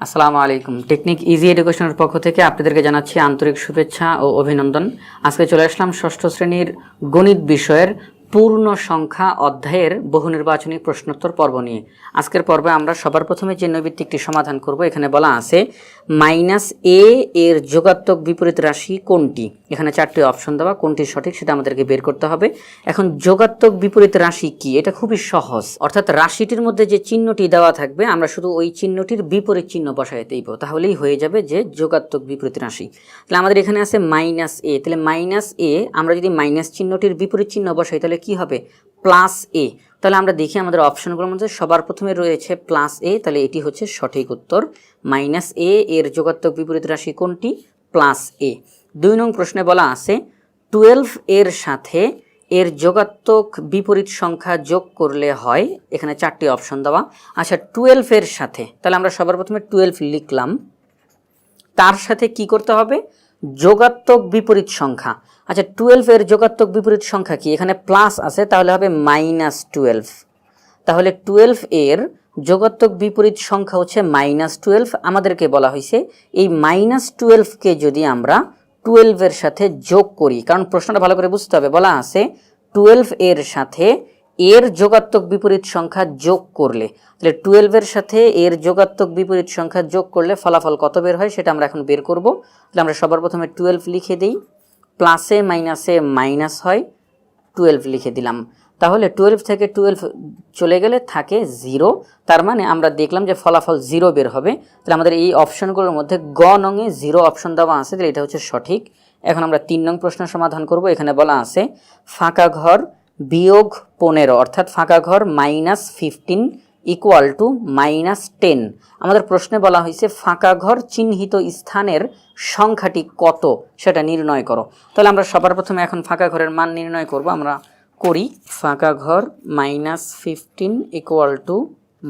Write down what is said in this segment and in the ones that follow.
আসসালামু আলাইকুম। Technique easy এডুকেশনের পক্ষ থেকে আপনাদেরকে জানাচ্ছি আন্তরিক শুভেচ্ছা ও অভিনন্দন। আজকে চলে আসলাম ষষ্ঠ শ্রেণির গণিত বিষয়ের পূর্ণ সংখ্যা অধ্যায়ের বহু নির্বাচনী প্রশ্নোত্তর পর্ব নিয়ে। আজকের পর্বে আমরা সবার প্রথমে যে নৈবিত্তিকটি সমাধান করব। এখানে বলা আছে মাইনাস এ এর যোগাত্মক বিপরীত রাশি কোনটি? এখানে চারটি অপশন দেওয়া। কোনটি সঠিক সেটা আমাদেরকে বের করতে হবে। এখন যোগাত্মক বিপরীত রাশি কি? এটা খুবই সহজ। অর্থাৎ রাশিটির মধ্যে যে চিহ্নটি দেওয়া থাকবে, আমরা শুধু ওই চিহ্নটির বিপরীত চিহ্ন বসাই দিব। তাহলেই হয়ে যাবে যে যোগাত্মক বিপরীত রাশি। তাহলে আমাদের এখানে আছে মাইনাস এ তাহলে মাইনাস এ আমরা যদি মাইনাস চিহ্নটির বিপরীত চিহ্ন বসাই, তাহলে কি হবে? প্লাস এ তাহলে আমরা দেখি আমাদের অপশনগুলোর মধ্যে সবার প্রথমে রয়েছে প্লাস এ তাহলে এটি হচ্ছে সঠিক উত্তর। মাইনাস এ এর যোগাত্মক বিপরীত রাশি কোনটি? প্লাস এ দুই নং প্রশ্নে বলা আছে টুয়েলভ এর সাথে এর যোগাত্মক বিপরীত সংখ্যা যোগ করলে হয়, এখানে চারটি অপশন দেওয়া। আচ্ছা টুয়েলভ এর সাথে, তাহলে আমরা সবার প্রথমে টুয়েলভ লিখলাম। তার সাথে কি করতে হবে? যোগাত্মক বিপরীত সংখ্যা। আচ্ছা টুয়েলভ এর যোগাত্মক বিপরীত সংখ্যা কি? এখানে প্লাস আছে, তাহলে হবে মাইনাস টুয়েলভ তাহলে টুয়েলভ এর যোগাত্মক বিপরীত সংখ্যা হচ্ছে মাইনাস টুয়েলভ আমাদেরকে বলা হয়েছে, এই মাইনাস টুয়েলভকে যদি আমরা টুয়েলভের সাথে যোগ করি, কারণ প্রশ্নটা ভালো করে বুঝতে হবে, বলা আছে টুয়েলভ এর সাথে এর যোগাত্মক বিপরীত সংখ্যা যোগ করলে, তাহলে টুয়েলভের সাথে এর যোগাত্মক বিপরীত সংখ্যা যোগ করলে ফলাফল কত বের হয় সেটা আমরা এখন বের করব। তাহলে আমরা সবার প্রথমে টুয়েলভ লিখে দিই। প্লাসে মাইনাসে মাইনাস হয় টুয়েলভ লিখে দিলাম। তাহলে টুয়েলভ থেকে টুয়েলভ চলে গেলে থাকে জিরো তার মানে আমরা দেখলাম যে ফলাফল জিরো বের হবে। তাহলে আমাদের এই অপশনগুলোর মধ্যে গ নঙে জিরো অপশন দেওয়া আছে, তাহলে এটা হচ্ছে সঠিক। এখন আমরা তিন নং প্রশ্ন সমাধান করব, এখানে বলা আছে, ফাঁকা ঘর বিয়োগ পনেরো, অর্থাৎ ফাঁকা ঘর minus fifteen equal to minus ten আমাদের প্রশ্নে বলা হয়েছে, ফাঁকা ঘর চিহ্নিত স্থানের সংখ্যাটি কত? সেটা নির্ণয় করো। তাহলে আমরা সবার প্রথমে এখন ফাঁকা ঘরের মান নির্ণয় করব। আমরা করি, ফাঁকা ঘর minus fifteen equal to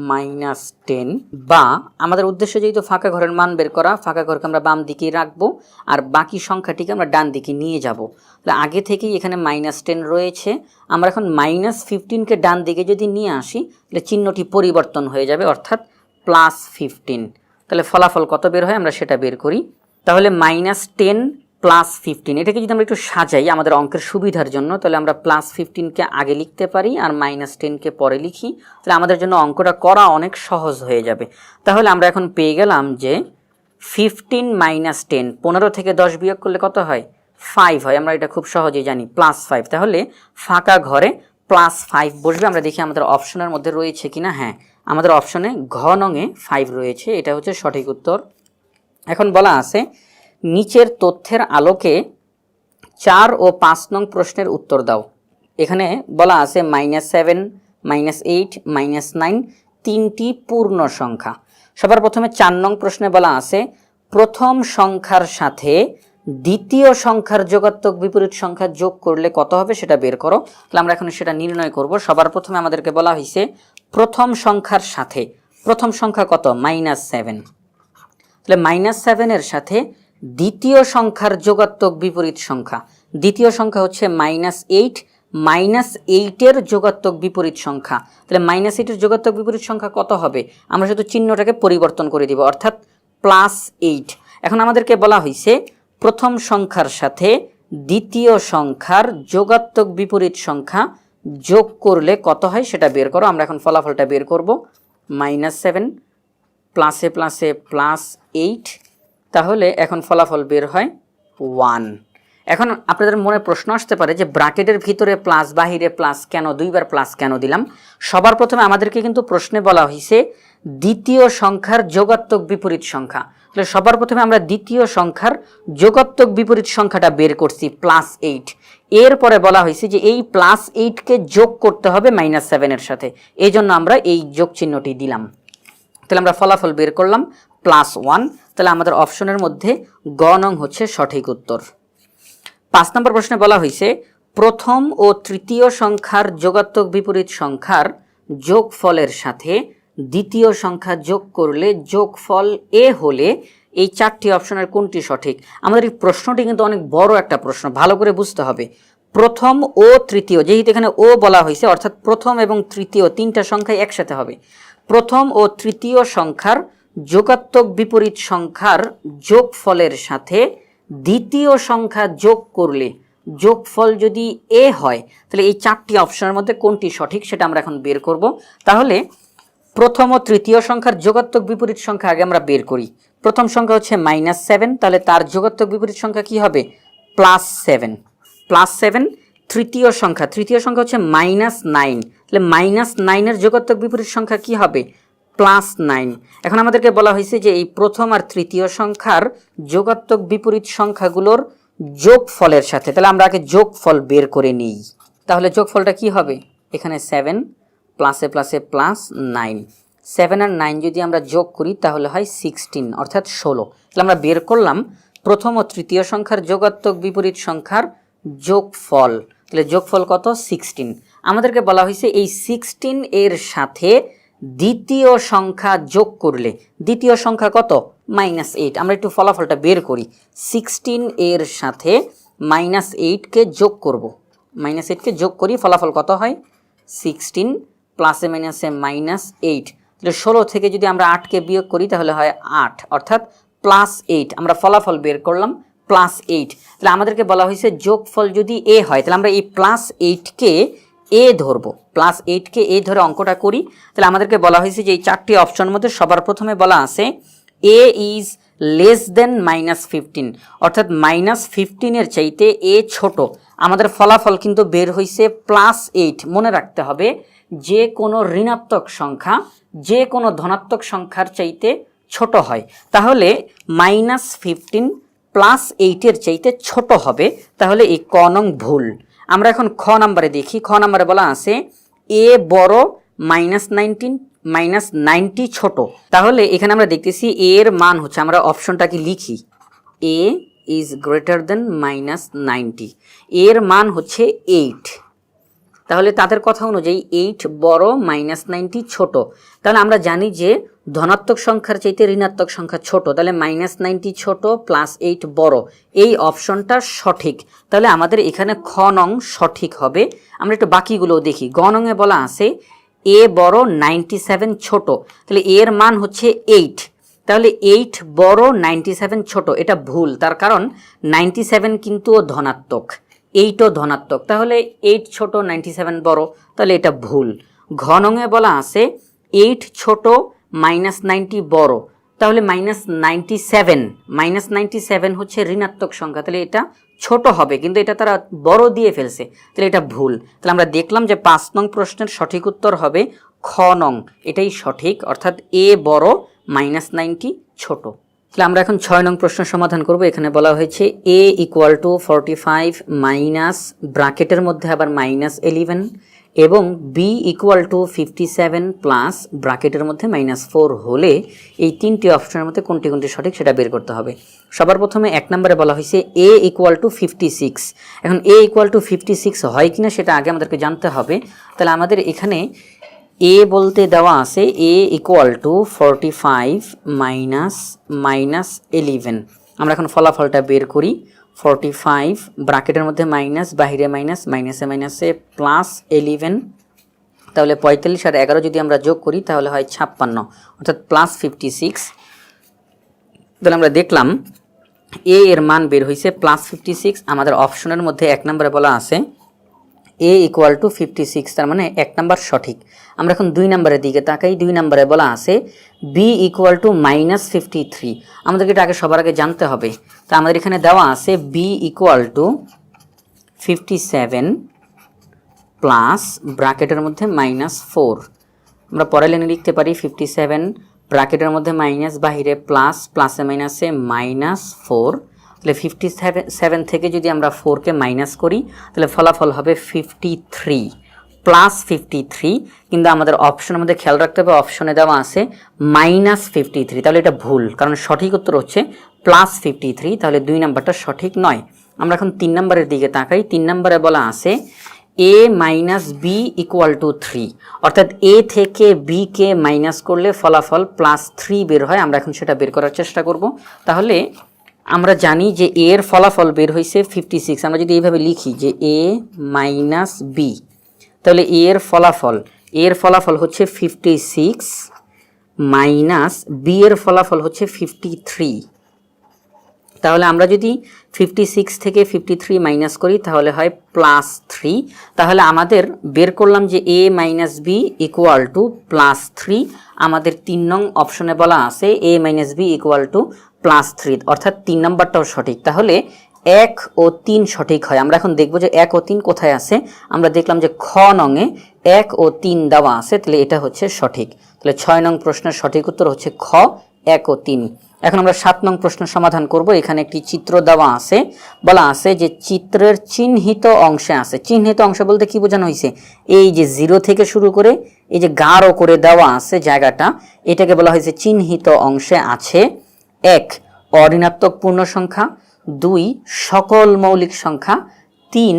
minus ten বা আমাদের উদ্দেশ্য যেহেতু ফাঁকা ঘরের মান বের করা, ফাঁকা ঘরকে আমরা বাম দিকেই রাখব আর বাকি সংখ্যাটিকে আমরা ডান দিকে নিয়ে যাব। তাহলে আগে থেকেই এখানে মাইনাস টেন রয়েছে। আমরা এখন মাইনাস ফিফটিনকে ডান দিকে যদি নিয়ে আসি, তাহলে চিহ্নটি পরিবর্তন হয়ে যাবে, অর্থাৎ প্লাস ফিফটিন। তাহলে ফলাফল কত বের হয়? আমরা সেটা বের করি। তাহলে মাইনাস টেন প্লাস ফিফটিন এটাকে যদি আমরা একটু সাজাই আমাদের অঙ্কের সুবিধার জন্য, তাহলে আমরা প্লাস ফিফটিনকে আগে লিখতে পারি আর মাইনাস টেনকে পরে লিখি। তাহলে আমাদের জন্য অঙ্কটা করা অনেক সহজ হয়ে যাবে। তাহলে আমরা এখন পেয়ে গেলাম যে ফিফটিন মাইনাস টেন পনেরো থেকে দশ বিয়োগ করলে কত হয়? ফাইভ হয়। আমরা এটা খুব সহজেই জানি প্লাস ফাইভ তাহলে ফাঁকা ঘরে প্লাস ফাইভ বসবে। আমরা দেখি আমাদের অপশনের মধ্যে রয়েছে কিনা। হ্যাঁ আমাদের অপশনে ঘ ফাইভ রয়েছে। এটা হচ্ছে সঠিক উত্তর। এখন বলা আছে নিচের তথ্যের আলোকে চার ও পাঁচ নং প্রশ্নের উত্তর দাও। এখানে বলা আছে minus seven minus eight minus nine তিনটি পূর্ণ সংখ্যা। সবার প্রথমে চার নং প্রশ্নে বলা আছে, প্রথম সংখ্যার সাথে দ্বিতীয় সংখ্যার যোগাত্মক বিপরীত সংখ্যা যোগ করলে কত হবে সেটা বের করো। তাহলে আমরা এখন সেটা নির্ণয় করব। সবার প্রথমে আমাদেরকে বলা হয়েছে প্রথম সংখ্যার সাথে, প্রথম সংখ্যা কত? মাইনাস সেভেন তাহলে মাইনাস সেভেনের সাথে দ্বিতীয় সংখ্যার যোগাত্মক বিপরীত সংখ্যা। দ্বিতীয় সংখ্যা হচ্ছে মাইনাস এইট মাইনাস এইটের যোগাত্মক বিপরীত সংখ্যা। তাহলে মাইনাস এইটের যোগাত্মক বিপরীত সংখ্যা কত হবে? আমরা শুধু চিহ্নটাকে পরিবর্তন করে দিব, অর্থাৎ প্লাস এইট এখন আমাদেরকে বলা হয়েছে প্রথম সংখ্যার সাথে দ্বিতীয় সংখ্যার যোগাত্মক বিপরীত সংখ্যা যোগ করলে কত হয় সেটা বের করো। আমরা এখন ফলাফলটা বের করব। মাইনাস সেভেন প্লাসে প্লাসে প্লাস এইট তাহলে এখন ফলাফল বের হয় ওয়ান এখন আপনাদের মনে প্রশ্ন আসতে পারে যে ব্রাকেটের ভিতরে প্লাস বাহিরে প্লাস কেন? দুইবার প্লাস কেন দিলাম? সবার প্রথমে আমাদেরকে কিন্তু প্রশ্নে বলা হয়েছে দ্বিতীয় সংখ্যার যোগাত্মক বিপরীত সংখ্যা। তাহলে সবার প্রথমে আমরা দ্বিতীয় সংখ্যার যোগাত্মক বিপরীত সংখ্যাটা বের করছি প্লাস এইট এরপরে বলা হয়েছে যে এই প্লাস এইটকে যোগ করতে হবে মাইনাস সেভেনের সাথে। এই জন্য আমরা এই যোগ চিহ্নটি দিলাম। তাহলে আমরা ফলাফল বের করলাম প্লাস ওয়ান তাহলে আমাদের অপশনের মধ্যে গ নং হচ্ছে সঠিক উত্তর। পাঁচ নম্বর প্রশ্নে বলা হয়েছে, প্রথম ও তৃতীয় সংখ্যার যোগাত্মক বিপরীত সংখ্যার যোগফলের সাথে দ্বিতীয় সংখ্যা যোগ করলে যোগফল এ হলে এই চারটি অপশনের কোনটি সঠিক? আমাদের এই প্রশ্নটি কিন্তু অনেক বড় একটা প্রশ্ন, ভালো করে বুঝতে হবে। প্রথম ও তৃতীয়, যেহেতু এখানে ও বলা হয়েছে, অর্থাৎ প্রথম এবং তৃতীয় তিনটা সংখ্যাই একসাথে হবে। প্রথম ও তৃতীয় সংখ্যার যোগাত্মক বিপরীত সংখ্যার যোগফলের সাথে দ্বিতীয় সংখ্যা যোগ করলে যোগফল যদি এ হয়, তাহলে এই চারটি অপশনের মধ্যে কোনটি সঠিক সেটা আমরা এখন বের করব। তাহলে প্রথম ও তৃতীয় সংখ্যার যোগাত্মক বিপরীত সংখ্যা আগে আমরা বের করি। প্রথম সংখ্যা হচ্ছে মাইনাস সেভেন তাহলে তার যোগাত্মক বিপরীত সংখ্যা কি হবে? প্লাস সেভেন প্লাস সেভেন তৃতীয় সংখ্যা। তৃতীয় সংখ্যা হচ্ছে মাইনাস নাইন তাহলে মাইনাস নাইনের যোগাত্মক বিপরীত সংখ্যা কি হবে? প্লাস নাইন এখন আমাদেরকে বলা হয়েছে যে এই প্রথম আর তৃতীয় সংখ্যার যোগাত্মক বিপরীত সংখ্যাগুলোর যোগফলের সাথে। তাহলে আমরা আগে যোগফল বের করে নিই। তাহলে যোগফলটা কি হবে? এখানে সেভেন প্লাসে প্লাসে প্লাস নাইন সেভেন আর নাইন যদি আমরা যোগ করি, তাহলে হয় সিক্সটিন অর্থাৎ ষোলো। তাহলে আমরা বের করলাম প্রথম ও তৃতীয় সংখ্যার যোগাত্মক বিপরীত সংখ্যার যোগফল। তাহলে যোগফল কত? সিক্সটিন আমাদেরকে বলা হয়েছে এই সিক্সটিন এর সাথে দ্বিতীয় সংখ্যা যোগ করলে, দ্বিতীয় সংখ্যা কত? Minus eight. আমরা একটু ফলাফলটা বের করি। সিক্সটিন এর সাথে মাইনাস এইটকে যোগ করব। মাইনাস এইটকে যোগ করি, ফলাফল কত হয়? সিক্সটিন প্লাসে মাইনাসে মাইনাস এইট তাহলে ষোলো থেকে যদি আমরা আটকে বিয়োগ করি, তাহলে হয় আট। অর্থাৎ প্লাস এইট আমরা ফলাফল বের করলাম প্লাস এইট তাহলে আমাদেরকে বলা হয়েছে যোগফল যদি এ হয়, তাহলে আমরা এই প্লাস এইটকে এ ধরবো প্লাস এইটকে এ ধরে অঙ্কটা করি, তাহলে আমাদেরকে বলা হয়েছে যে এই চারটি অপশনের মধ্যে সবার প্রথমে বলা আছে A is less than minus fifteen অর্থাৎ মাইনাস ফিফটিনের চাইতে এ ছোট। আমাদের ফলাফল কিন্তু বের হয়েছে প্লাস এইট মনে রাখতে হবে, যে কোনো ঋণাত্মক সংখ্যা, যে কোনো ধনাত্মক সংখ্যার চাইতে ছোট হয়। তাহলে মাইনাস ফিফটিন প্লাস এইটের চাইতে ছোট হবে, তাহলে এই ক নং ভুল। আমরা এখন খ নাম্বারে দেখি। খ নাম্বারে বলা আছে, এ বড় মাইনাস নাইনটিন, মাইনাস নাইনটি ছোট। তাহলে এখানে আমরা দেখতেছি এ এর মান হচ্ছে, আমরা অপশনটাকে লিখি। A is greater than minus ninety এর মান হচ্ছে এইট তাহলে তাদের কথা অনুযায়ী এইট বড় মাইনাস নাইনটি ছোট। তাহলে আমরা জানি যে ধনাত্মক সংখ্যার চাইতে ঋণাত্মক সংখ্যা ছোট, তাহলে মাইনাস নাইনটি ছোট প্লাস এইট বড়। এই অপশনটা সঠিক। তাহলে আমাদের এখানে খ নং সঠিক হবে। আমরা একটু বাকিগুলোও দেখি। গ নংয়ে বলা আছে, এ বড় নাইনটি সেভেন ছোট, তাহলে এর মান হচ্ছে এইট তাহলে এইট বড় নাইনটি সেভেন ছোট, এটা ভুল। তার কারণ নাইনটি সেভেন কিন্তু ও ধনাত্মক এইটও ধনাত্মক। তাহলে এইট ছোট নাইনটি সেভেন বড়, তাহলে এটা ভুল। ঘনঙে বলা আছে এইট ছোট মাইনাস নাইনটি বড়। তাহলে minus ninety seven. Minus ninety seven হচ্ছে ঋণাত্মক সংখ্যা। তাহলে এটা ছোট হবে, কিন্তু এটা তারা বড় দিয়ে ফেলছে। তাহলে এটা ভুল। তাহলে আমরা দেখলাম যে পাঁচ নং প্রশ্নের সঠিক উত্তর হবে খ নং। এটাই সঠিক, অর্থাৎ এ বড়, মাইনাস নাইনটি ছোট। তাহলে আমরা এখন ছয় নং প্রশ্ন সমাধান করব। এখানে বলা হয়েছে A equal to forty five minus ব্রাকেটের মধ্যে আবার মাইনাস এলিভেন। এবং B equal to fifty seven plus ব্রাকেটের মধ্যে মাইনাস ফোর হলে এই তিনটি অপশনের মধ্যে কোনটি কোনটি সঠিক সেটা বের করতে হবে। সবার প্রথমে এক নম্বরে বলা হয়েছে A equal to fifty six এখন A equal to fifty six হয় কিনা সেটা আগে আমাদেরকে জানতে হবে। তাহলে আমাদের এখানে এ বলতে দেওয়া আছে A equal to forty five minus minus eleven আমরা এখন ফলাফলটা বের করি। ফর্টি ফাইভ ব্রাকেটের মধ্যে মাইনাস বাহিরে মাইনাস মাইনাসে মাইনাসে প্লাস এলিভেন তাহলে পঁয়তাল্লিশ আর এগারো যদি আমরা যোগ করি, তাহলে হয় ছাপ্পান্ন, অর্থাৎ প্লাস ফিফটি সিক্স তাহলে আমরা দেখলাম এ এর মান বের হয়েছে প্লাস ফিফটি সিক্স আমাদের অপশনের মধ্যে এক নম্বরে বলা আছে। A equal to fifty six তার মানে এক নাম্বার সঠিক। আমরা এখন দুই নম্বরের দিকে তাকাই, দুই নম্বরে বলা আছে B equal to minus fifty three আমাদেরকে এটা আগে সবার আগে জানতে হবে। তো আমাদের এখানে দেওয়া আছে B equal to fifty seven plus ব্রাকেটের মধ্যে মাইনাস ফোর আমরা পরে লাইনে লিখতে পারি ফিফটি সেভেন ব্রাকেটের মধ্যে মাইনাস বাহিরে প্লাস প্লাসে মাইনাসে মাইনাস ফোর তাহলে ফিফটি সেভেন থেকে যদি আমরা ফোরকে মাইনাস করি, তাহলে ফলাফল হবে fifty three plus fifty three কিন্তু আমাদের অপশনের মধ্যে খেয়াল রাখতে হবে অপশনে দেওয়া আছে মাইনাস ফিফটি থ্রি তাহলে এটা ভুল, কারণ সঠিক উত্তর হচ্ছে প্লাস ফিফটি থ্রি তাহলে দুই নাম্বারটা সঠিক নয়। আমরা এখন তিন নম্বরের দিকে তাকাই, তিন নম্বরে বলা আছে A minus B equal to three অর্থাৎ এ থেকে বি কে মাইনাস করলে ফলাফল প্লাস থ্রি বের হয়, আমরা এখন সেটা বের করার চেষ্টা করব। তাহলে আমরা জানি যে এ এর ফলাফল বের হয়েছে ফিফটি সিক্স আমরা যদি এইভাবে লিখি যে এ মাইনাস বি তাহলে এ এর ফলাফল এ এর ফলাফল হচ্ছে ফিফটি সিক্স মাইনাস বি এর ফলাফল হচ্ছে ফিফটি থ্রি তাহলে আমরা যদি ফিফটি সিক্স থেকে ফিফটি থ্রি মাইনাস করি, তাহলে হয় প্লাস থ্রি তাহলে আমাদের বের করলাম যে A minus B equal to plus three আমাদের তিন নং অপশনে বলা আছে A minus B equal to plus three অর্থাৎ তিন নম্বরটাও সঠিক। তাহলে এক ও তিন সঠিক হয়। আমরা এখন দেখব যে এক ও তিন কোথায় আছে। আমরা দেখলাম যে খ নংয়ে এক ও তিন দেওয়া আছে, তাহলে এটা হচ্ছে সঠিক। তাহলে ছয় নং প্রশ্নের সঠিক উত্তর হচ্ছে খ, এক ও তিন। এখন আমরা সাত নং প্রশ্ন সমাধান করব। এখানে একটি চিত্র দেওয়া আছে। বলা আছে যে চিত্রের চিহ্নিত অংশে আছে। চিহ্নিত অংশ বলতে কি বোঝানো হয়েছে? এই যে জিরো থেকে শুরু করে, এই যে গাঢ় করে দেওয়া আছে জায়গাটা, এটাকে বলা হয়েছে চিহ্নিত অংশে আছে। এক, অঋণাত্মক পূর্ণ সংখ্যা দুই, সকল মৌলিক সংখ্যা, তিন,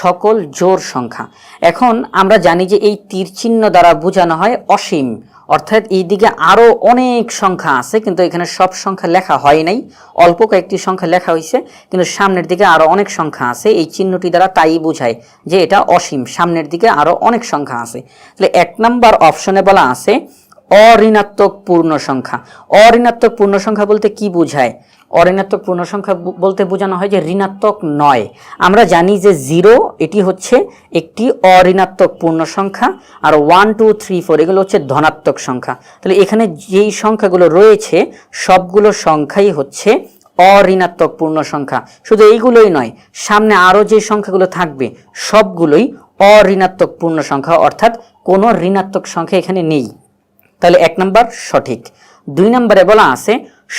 সকল জোর সংখ্যা। এখন আমরা জানি যে এই তীর চিহ্ন দ্বারা বোঝানো হয় অসীম। অর্থাৎ এই দিকে আরও অনেক সংখ্যা আছে, কিন্তু এখানে সব সংখ্যা লেখা হয় নাই। অল্প কয়েকটি সংখ্যা লেখা হয়েছে, কিন্তু সামনের দিকে আরও অনেক সংখ্যা আছে। এই চিহ্নটি দ্বারা তাই বোঝায় যে এটা অসীম। সামনের দিকে আরও অনেক সংখ্যা আছে। তাহলে এক নাম্বার অপশনে বলা আছে অঋণাত্মক পূর্ণ সংখ্যা। অঋণাত্মক পূর্ণ সংখ্যা বলতে কি বোঝায়? অঋণাত্মক পূর্ণ সংখ্যা বলতে বোঝানো হয় যে ঋণাত্মক নয়। আমরা জানি যে জিরো, এটি হচ্ছে একটি অঋণাত্মক পূর্ণ সংখ্যা আর ওয়ান টু থ্রি ফোর এগুলো হচ্ছে ধনাত্মক সংখ্যা। তাহলে এখানে যেই সংখ্যাগুলো রয়েছে, সবগুলো সংখ্যাই হচ্ছে অঋণাত্মক পূর্ণ সংখ্যা। শুধু এইগুলোই নয়, সামনে আরও যে সংখ্যাগুলো থাকবে, সবগুলোই অঋণাত্মক পূর্ণ সংখ্যা, অর্থাৎ কোনো ঋণাত্মক সংখ্যা এখানে নেই। তাহলে এক নম্বর সঠিক। দুই নম্বরে বলা আছে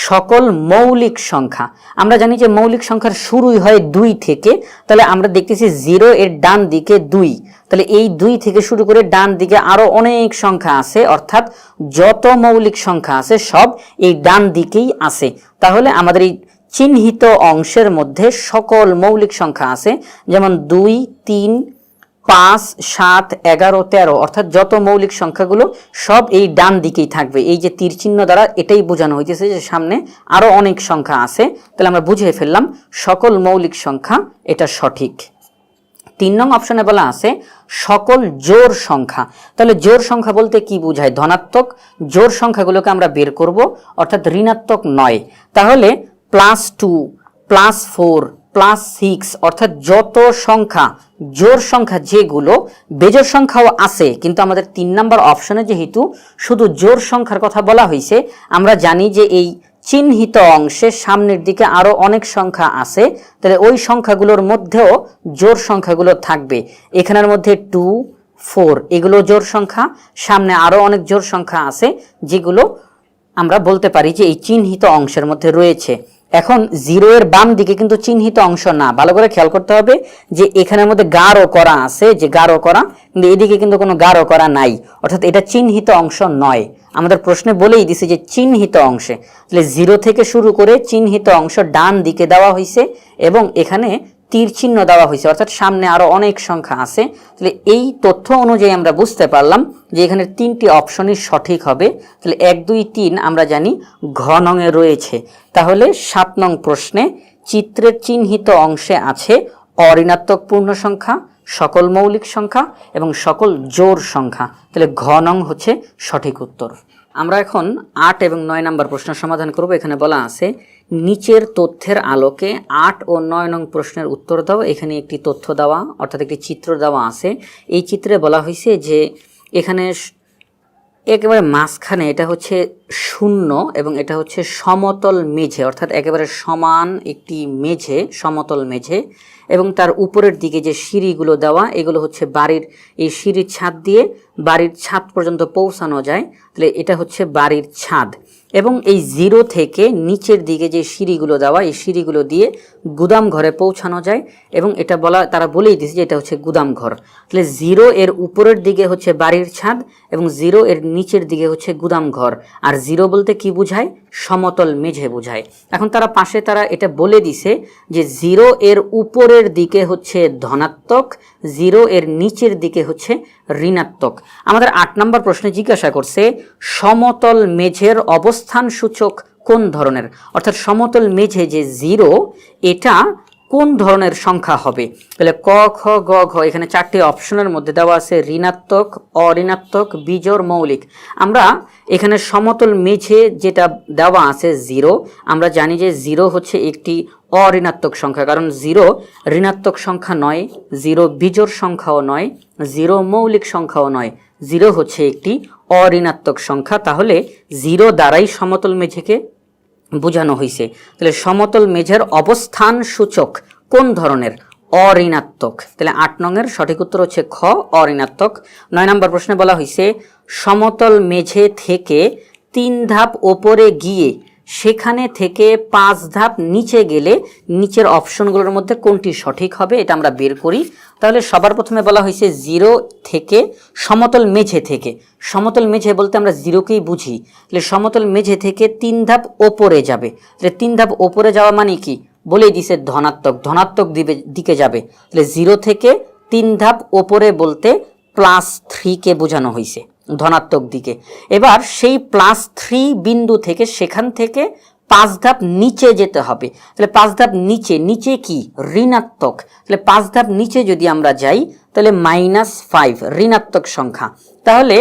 সকল মৌলিক সংখ্যা। আমরা জানি যে মৌলিক সংখ্যার শুরুই হয় দুই থেকে, তাহলে আমরা দেখতেছি জিরো এর ডান দিকে দুই। তাহলে এই দুই থেকে শুরু করে ডান দিকে আরও অনেক সংখ্যা আছে, অর্থাৎ যত মৌলিক সংখ্যা আছে সব এই ডান দিকেই আছে। তাহলে আমাদের এই চিহ্নিত অংশের মধ্যে সকল মৌলিক সংখ্যা আছে, যেমন দুই, তিন পাঁচ, সাত, এগারো, তেরো, অর্থাৎ যত মৌলিক সংখ্যাগুলো সব এই ডান দিকেই থাকবে। এই যে তীর চিহ্ন দ্বারা এটাই বোঝানো হইতেছে যে সামনে আরও অনেক সংখ্যা আছে। তাহলে আমরা বুঝে ফেললাম সকল মৌলিক সংখ্যা এটা সঠিক। তিন নং অপশনে বলা আছে সকল জোর সংখ্যা। তাহলে জোর সংখ্যা বলতে কি বোঝায়? ধনাত্মক জোর সংখ্যাগুলোকে আমরা বের করব, অর্থাৎ ঋণাত্মক নয়। তাহলে plus two plus four plus six অর্থাৎ যত সংখ্যা জোর সংখ্যা যেগুলো বেজোর সংখ্যাও আছে, কিন্তু আমাদের তিন নাম্বার অপশনে যেহেতু শুধু জোর সংখ্যার কথা বলা হয়েছে, আমরা জানি যে এই চিহ্নিত অংশে সামনের দিকে আরও অনেক সংখ্যা আছে, তাহলে ওই সংখ্যাগুলোর মধ্যেও জোর সংখ্যাগুলো থাকবে। এখানের মধ্যে টু ফোর এগুলো জোর সংখ্যা, সামনে আরও অনেক জোর সংখ্যা আছে, যেগুলো আমরা বলতে পারি যে এই চিহ্নিত অংশের মধ্যে রয়েছে। এখন জিরো এর বাম দিকে কিন্তু চিহ্নিত অংশ না। ভালো করে খেয়াল করতে হবে যে এখানের মধ্যে গাঢ় করা আছে, যে গাঢ় করা, কিন্তু এদিকে কিন্তু কোনো গাঢ় করা নাই। অর্থাৎ এটা চিহ্নিত অংশ নয়। আমাদের প্রশ্নে বলেই দিছে যে চিহ্নিত অংশে। তাহলে জিরো থেকে শুরু করে চিহ্নিত অংশ ডান দিকে দেওয়া হয়েছে এবং এখানে তীর চিহ্ন দেওয়া হয়েছে, অর্থাৎ সামনে আরও অনেক সংখ্যা আছে। তাহলে এই তথ্য অনুযায়ী আমরা বুঝতে পারলাম যে এখানে তিনটি অপশনই সঠিক হবে। তাহলে এক, দুই, তিন আমরা জানি ঘ নংয়ে রয়েছে। তাহলে সাত নং প্রশ্নে চিত্রের চিহ্নিত অংশে আছে অঋণাত্মক পূর্ণ সংখ্যা, সকল মৌলিক সংখ্যা এবং সকল জোর সংখ্যা। তাহলে ঘ নং হচ্ছে সঠিক উত্তর। আমরা এখন আট এবং নয় নম্বর প্রশ্ন সমাধান করব। এখানে বলা আছে, নিচের তথ্যের আলোকে আট ও নয় নং প্রশ্নের উত্তর দাও। এখানে একটি তথ্য দেওয়া, অর্থাৎ একটি চিত্র দেওয়া আছে। এই চিত্রে বলা হয়েছে যে, এখানে একেবারে মাঝখানে এটা হচ্ছে শূন্য এবং এটা হচ্ছে সমতল মেঝে, অর্থাৎ একেবারে সমান একটি মেঝে, সমতল মেঝে। এবং তার উপরের দিকে যে সিঁড়িগুলো দেওয়া, এগুলো হচ্ছে বাড়ির, এই সিঁড়ির ছাদ দিয়ে বাড়ির ছাদ পর্যন্ত পৌঁছানো যায়। তাহলে এটা হচ্ছে বাড়ির ছাদ। এবং এই জিরো থেকে নিচের দিকে যে সিঁড়িগুলো দেওয়া, এই সিঁড়িগুলো দিয়ে গুদাম ঘরে পৌঁছানো যায় এবং এটা বলা, তারা বলেই দিয়েছে যে এটা হচ্ছে গুদাম ঘর। তাহলে জিরো এর উপরের দিকে হচ্ছে বাড়ির ছাদ এবং জিরো এর নিচের দিকে হচ্ছে গুদাম ঘর। আর জিরো বলতে কি বোঝায়? সমতল মেঝে বোঝায়। এখন তারা পাশে তারা এটা বলে দিছে যে জিরো এর উপরের দিকে হচ্ছে ধনাত্মক জিরো এর নিচের দিকে হচ্ছে ঋণাত্মক। আমাদের আট নম্বর প্রশ্নে জিজ্ঞাসা করছে, সমতল মেঝের অবস্থান সূচক কোন ধরনের? অর্থাৎ সমতল মেঝে যে জিরো এটা কোন ধরনের সংখ্যা হবে? তাহলে ক, খ, গ, ঘ, এখানে চারটি অপশনের মধ্যে দেওয়া আছে ঋণাত্মক, অঋণাত্মক, বিজোড়, মৌলিক। আমরা এখানে সমতল মেঝে যেটা দেওয়া আছে জিরো আমরা জানি যে জিরো হচ্ছে একটি অঋণাত্মক সংখ্যা। কারণ জিরো ঋণাত্মক সংখ্যা নয় জিরো বিজোড় সংখ্যাও নয় জিরো মৌলিক সংখ্যাও নয়। জিরো হচ্ছে একটি অঋণাত্মক সংখ্যা, তাহলে জিরো দ্বারাই সমতল মেঝেকে বোঝানো হয়েছে তাহলে সমতল মেঝের অবস্থান সূচক কোন ধরনের? অঋণাত্মক। তাহলে আট নংয়ের সঠিক উত্তর হচ্ছে খ, অঋণাত্মক। নয় নম্বর প্রশ্নে বলা হয়েছে সমতল মেঝে থেকে তিন ধাপ ওপরে গিয়ে সেখানে থেকে পাঁচ ধাপ নিচে গেলে নিচের অপশনগুলোর মধ্যে কোনটি সঠিক হবে এটা আমরা বের করি। তাহলে সবার প্রথমে বলা হয়েছে জিরো থেকে সমতল মেঝে থেকে। সমতল মেঝে বলতে আমরা জিরোকেই বুঝি। তাহলে সমতল মেঝে থেকে তিন ধাপ ওপরে যাবে। তাহলে তিন ধাপ ওপরে যাওয়া মানে কি? বলেই দিছে ধনাত্মক। ধনাত্মক দিকে যাবে। তাহলে জিরো থেকে তিন ধাপ ওপরে বলতে প্লাস থ্রিকে বোঝানো হয়েছে ধনাত্মক দিকে। এবার সেই প্লাস থ্রি বিন্দু থেকে সেখান থেকে পাঁচ ধাপ নিচে যেতে হবে। তাহলে পাঁচ ধাপ নিচে নিচে কি? ঋণাত্মক। তাহলে পাঁচ ধাপ নিচে যদি আমরা যাই, তাহলে মাইনাস ফাইভ ঋণাত্মক সংখ্যা। তাহলে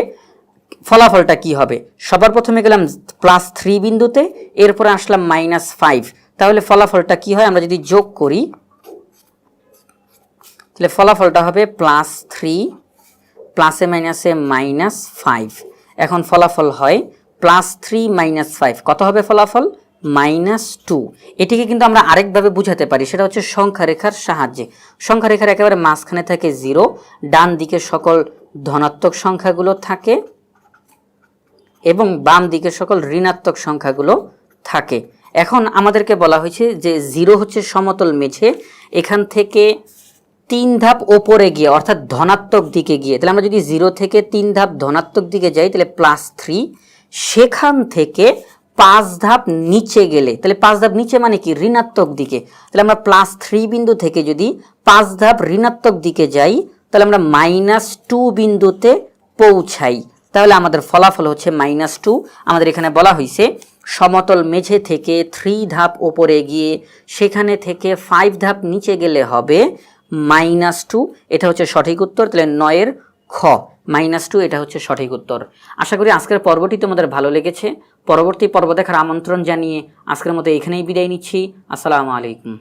ফলাফলটা কি হবে? সবার প্রথমে গেলাম প্লাস থ্রি বিন্দুতে, এরপরে আসলাম মাইনাস ফাইভ তাহলে ফলাফলটা কি হয়? আমরা যদি যোগ করি, তাহলে ফলাফলটা হবে প্লাস থ্রি প্লাসে মাইনাসে মাইনাস ফাইভ। এখন ফলাফল হয় প্লাস থ্রি মাইনাস ফাইভ। কত হবে ফলাফল? Minus two. এটিকে কিন্তু আমরা আরেকভাবে বুঝাতে পারি, সেটা হচ্ছে সংখ্যা রেখার সাহায্যে। সংখ্যা রেখার একেবারে মাঝখানে থাকে জিরো, ডান দিকে সকল ধনাত্মক সংখ্যাগুলো থাকে, এবং বাম দিকে সকল ঋণাত্মক সংখ্যাগুলো থাকে। এখন আমাদেরকে বলা হয়েছে যে জিরো হচ্ছে সমতল মেঝে, এখান থেকে তিন ধাপ ওপরে গিয়ে, অর্থাৎ ধনাত্মক দিকে গিয়ে, তাহলে আমরা যদি জিরো থেকে তিন ধাপ ধনাত্মক দিকে যাই, তাহলে প্লাস থ্রি সেখান থেকে পাঁচ ধাপ নিচে গেলে, তাহলে পাঁচ ধাপ নিচে মানে কি? ঋণাত্মক দিকে। তাহলে আমরা প্লাস থ্রি বিন্দু থেকে যদি পাঁচ ধাপ ঋণাত্মক দিকে যাই, তাহলে আমরা মাইনাস টু বিন্দুতে পৌঁছাই। তাহলে আমাদের ফলাফল হচ্ছে মাইনাস টু আমাদের এখানে বলা হয়েছে, সমতল মেঝে থেকে থ্রি ধাপ ওপরে গিয়ে, সেখানে থেকে ফাইভ ধাপ নিচে গেলে হবে মাইনাস টু, এটা হচ্ছে সঠিক উত্তর, তাহলে নয়ের খ, মাইনাস টু, এটা হচ্ছে সঠিক উত্তর। আশা করি আজকের পর্বটি তোমাদের ভালো লেগেছে। পরবর্তী পর্ব দেখার আমন্ত্রণ জানিয়ে আজকের মতো এখানেই বিদায় নিচ্ছি। আসসালামু আলাইকুম।